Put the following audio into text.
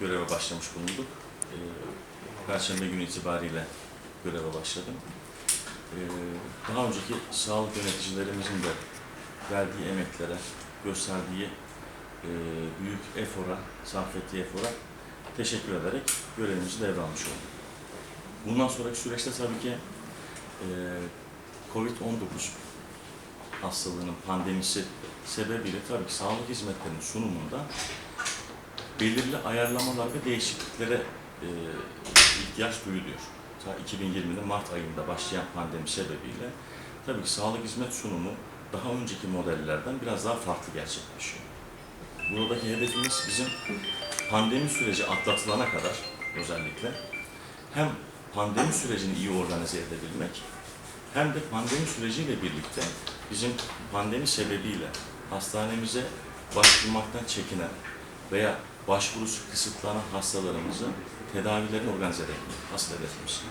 göreve başlamış bulunduk. Ee, Perşembe günü itibariyle göreve başladım. Ee, Daha önceki sağlık yöneticilerimizin de verdiği emeklere, gösterdiği e, büyük efora, sarf ettiği efora teşekkür ederek görevimizi devralmış olduk. Bundan sonraki süreçte tabii ki e, COVID-19 hastalığının pandemisi sebebiyle tabii ki sağlık hizmetlerinin sunumunda belirli ayarlamalar ve değişikliklere e, ihtiyaç duyuluyor. Ta 2020'nin Mart ayında başlayan pandemi sebebiyle tabii ki sağlık hizmet sunumu daha önceki modellerden biraz daha farklı gerçekleşiyor. Buradaki hedefimiz bizim pandemi süreci atlatılana kadar özellikle hem pandemi sürecini iyi organize edebilmek hem de pandemi süreciyle birlikte bizim pandemi sebebiyle hastanemize başvurmaktan çekinen veya başvurusu kısıtlanan hastalarımızın tedavilerini organize edebilmek asıl hedefimiz.